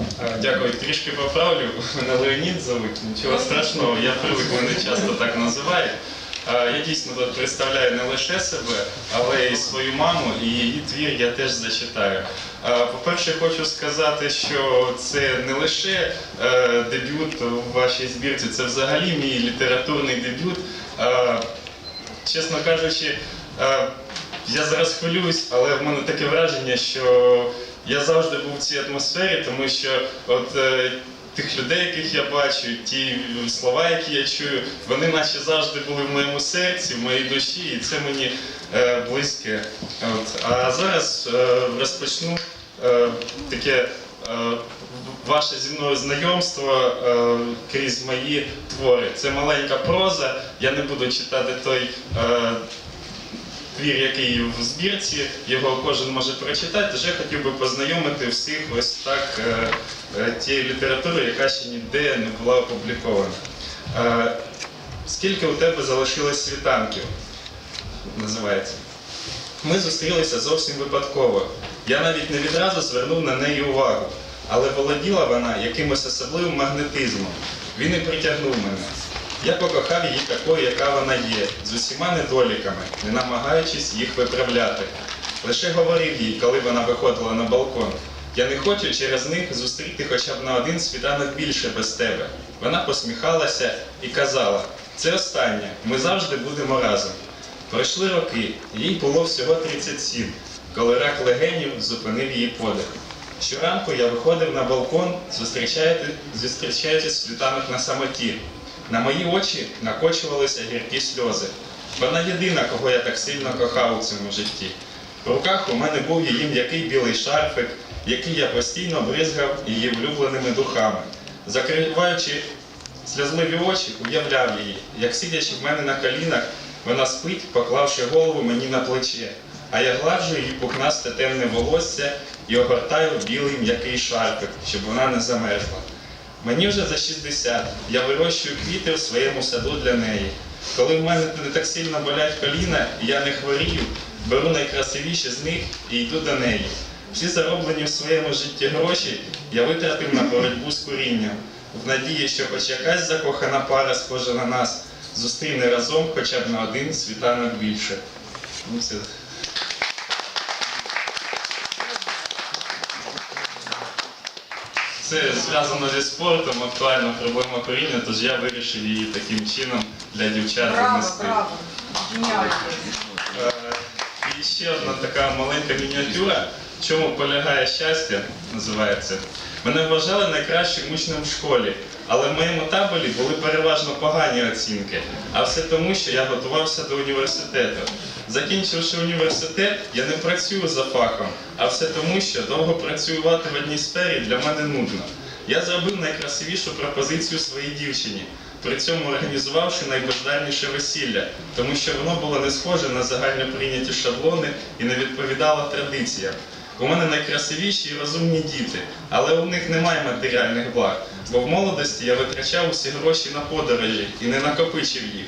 Е, Дякую, трішки поправлю. Мене Леонід зовуть. Нічого страшного, я привик, мене часто так називають. Е, Я дійсно тут представляю не лише себе, але й свою маму, і її твір я теж зачитаю. Е, По-перше, хочу сказати, що це не лише дебют у вашій збірці, це взагалі мій літературний дебют. Чесно кажучи, я зараз хвилююсь, але в мене таке враження, що я завжди був в цій атмосфері, тому що от е, тих людей, яких я бачу, ті слова, які я чую, вони наче завжди були в моєму серці, в моїй душі, і це мені е, близьке. От. А зараз е, розпочну е, таке. е, Ваше зі мною знайомство е, крізь мої твори. Це маленька проза. Я не буду читати той е, твір, який в збірці, його кожен може прочитати. Тож я хотів би познайомити всіх ось так е, е, тією літературою, яка ще ніде не була опублікована. Е, Скільки у тебе залишилось світанків? Називається. Ми зустрілися зовсім випадково. Я навіть не відразу звернув на неї увагу, але володіла вона якимось особливим магнетизмом. Він і притягнув мене. Я покохав її такою, яка вона є, з усіма недоліками, не намагаючись їх виправляти. Лише говорив їй, коли вона виходила на балкон. Я не хочу через них зустріти хоча б на один світанок більше без тебе. Вона посміхалася і казала: це останнє, ми завжди будемо разом. Пройшли роки, їй було всього 37, коли рак легенів зупинив її подих. Щоранку я виходив на балкон, зустрічаючи зустрічаючи світанок на самоті. На мої очі накочувалися гіркі сльози. Вона єдина, кого я так сильно кохав у цьому житті. В руках у мене був її м'який білий шарфик, який я постійно бризгав її улюбленими духами. Закриваючи сльозливі очі, уявляв її, як сидячи в мене на колінах, вона спить, поклавши голову мені на плече, а я гладжу її пухнасте темне волосся і огортаю білий м'який шарфик, щоб вона не замерзла. Мені вже за 60, я вирощую квіти в своєму саду для неї. Коли в мене не так сильно болять коліна, я не хворію, беру найкрасивіші з них і йду до неї. Всі зароблені в своєму житті гроші я витратив на боротьбу з курінням, в надії, що хоч якась закохана пара, схожа на нас, зустріне разом хоча б на один світанок більше. Ну, все. Це зв'язано зі спортом, актуальна проблема коріння, тож я вирішив її таким чином для дівчат занести. Е, І ще одна така маленька мініатюра. В чому полягає щастя, називається. Мене вважали найкращим учнем в школі, але в моєму таборі були переважно погані оцінки. А все тому, що я готувався до університету. Закінчивши університет, я не працюю за фахом, а все тому, що довго працювати в одній сфері для мене нудно. Я зробив найкрасивішу пропозицію своїй дівчині, при цьому організувавши найбаждальніше весілля, тому що воно було не схоже на загально прийняті шаблони і не відповідало традиціям. У мене найкрасивіші і розумні діти, але у них немає матеріальних благ, бо в молодості я витрачав усі гроші на подорожі і не накопичив їх.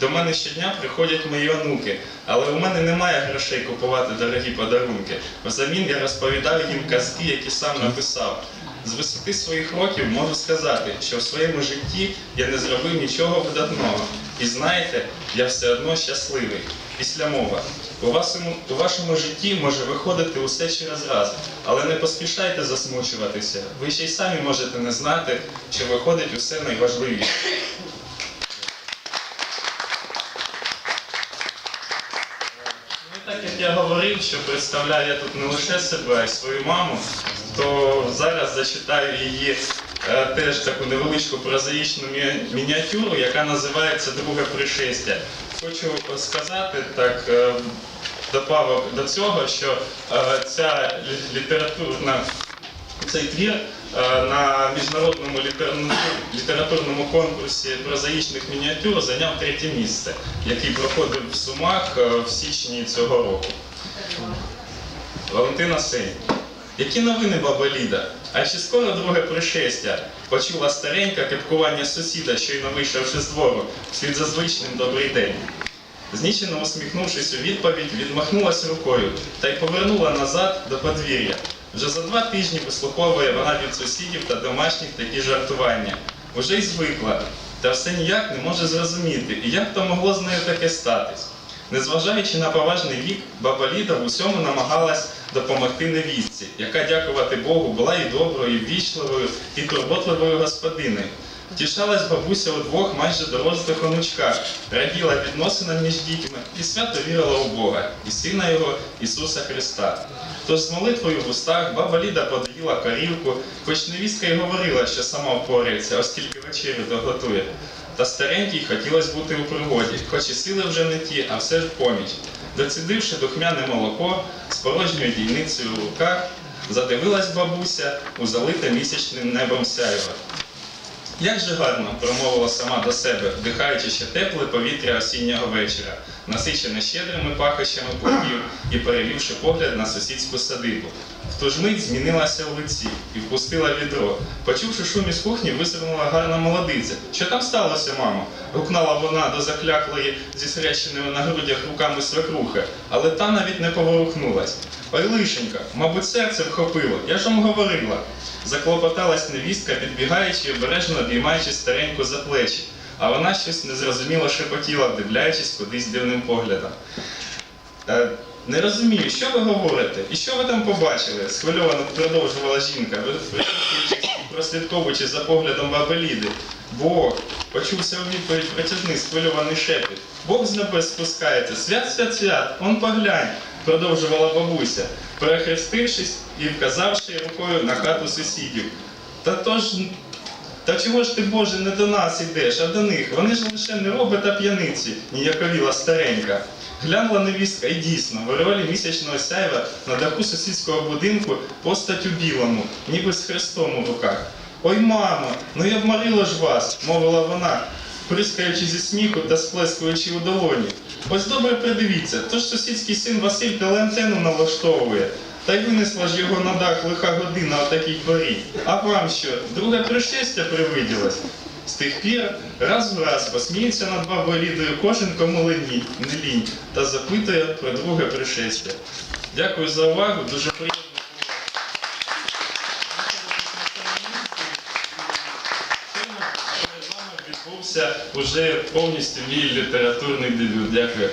До мене щодня приходять мої онуки, але у мене немає грошей купувати дорогі подарунки. Взамін я розповідав їм казки, які сам написав. З висоти своїх років можу сказати, що в своєму житті я не зробив нічого видатного. І знаєте, я все одно щасливий. Після мова. У вашому, у вашому житті може виходити усе через раз, але не поспішайте засмучуватися. Ви ще й самі можете не знати, що виходить усе найважливіше. Ну, так як я говорив, що представляю я тут не лише себе, а й свою маму, то зараз зачитаю її теж таку невеличку прозаїчну мініатюру, яка називається Друге пришестя. Хочу сказати так. е, Добавок до цього, що е, ця лі- літературна цей твір е, на міжнародному літературному, конкурсі прозаїчних мініатюр зайняв третє місце, який проходив в Сумах е, в січні цього року. Валентина Сень. Які новини, баба Ліда? А чи скоро друге пришестя? Почула старенька кепкування сусіда, щойно вийшовши з двору, вслід за звичним добрий день. Знічено усміхнувшись у відповідь, відмахнулась рукою та й повернула назад до подвір'я. Вже за два тижні вислуховує вона від сусідів та домашніх такі жартування. Уже й звикла, та все ніяк не може зрозуміти, і як то могло з нею таке статись. Незважаючи на поважний вік, баба Ліда в усьому намагалась допомогти невістці, яка, дякувати Богу, була і доброю, і ввічливою, і турботливою господинею. Тішалась бабуся удвох майже дорослих онучках, раділа відносинам між дітьми і свято вірила у Бога, і Сина Його Ісуса Христа. Тож з молитвою в устах баба Ліда подоїла корівку, хоч невістка й говорила, що сама впорається, оскільки вечерю доготує. Та старенькій хотілося бути у пригоді, хоч і сили вже не ті, а все ж в поміч. Доцідивши духмяне молоко з порожньою дійницею в руках, задивилась бабуся у залите місячним небом сяйва. Як же гарно промовила сама до себе, вдихаючи ще тепле повітря осіннього вечора, насичене щедрими пахощами плодів і перевівши погляд на сусідську садибу. В ту ж мить змінилася в лиці і впустила відро. Почувши шум із кухні, визирнула гарна молодиця. Що там сталося, мамо? гукнула вона до закляклої зі срещеними на грудях руками свекрухи, але та навіть не поворухнулась. Ой, лишенька, мабуть, серце вхопило, я ж вам говорила. Заклопоталась невістка, підбігаючи і обережно обіймаючи стареньку за плечі, а вона щось незрозуміло шепотіла, вдивляючись кудись дивним поглядом. Не розумію, що ви говорите і що ви там побачили? схвильовано продовжувала жінка, прослідковуючи за поглядом баби Ліди. Бог, почувся у відповідь протяжний схвильований шепіт. Бог з небес спускається, свят, свят, свят, он поглянь, продовжувала бабуся, перехрестившись і вказавши рукою на хату сусідів. Та то ж та чого ж ти, Боже, не до нас ідеш, а до них? Вони ж лише не роби та п'яниці, ніяковіла старенька. Глянула невістка і дійсно, в ореолі місячного сяйва на даху сусідського будинку постать у білому, ніби з хрестом у руках. Ой, мамо, ну я вморила ж вас, мовила вона, прискаючи зі сміху та сплескуючи у долоні. Ось добре придивіться, то ж сусідський син Василь телеантену налаштовує. Та й винесла ж його на дах лиха година о такій порі. А вам що, друге пришестя привиділось? З тих пір раз в раз посміється над бабою Лідою кожен кому лені, не лінь, та запитує про друге пришестя. Дякую за увагу, дуже приємно. Перед вами відбувся вже повністю мій літературний дебют. Дякую.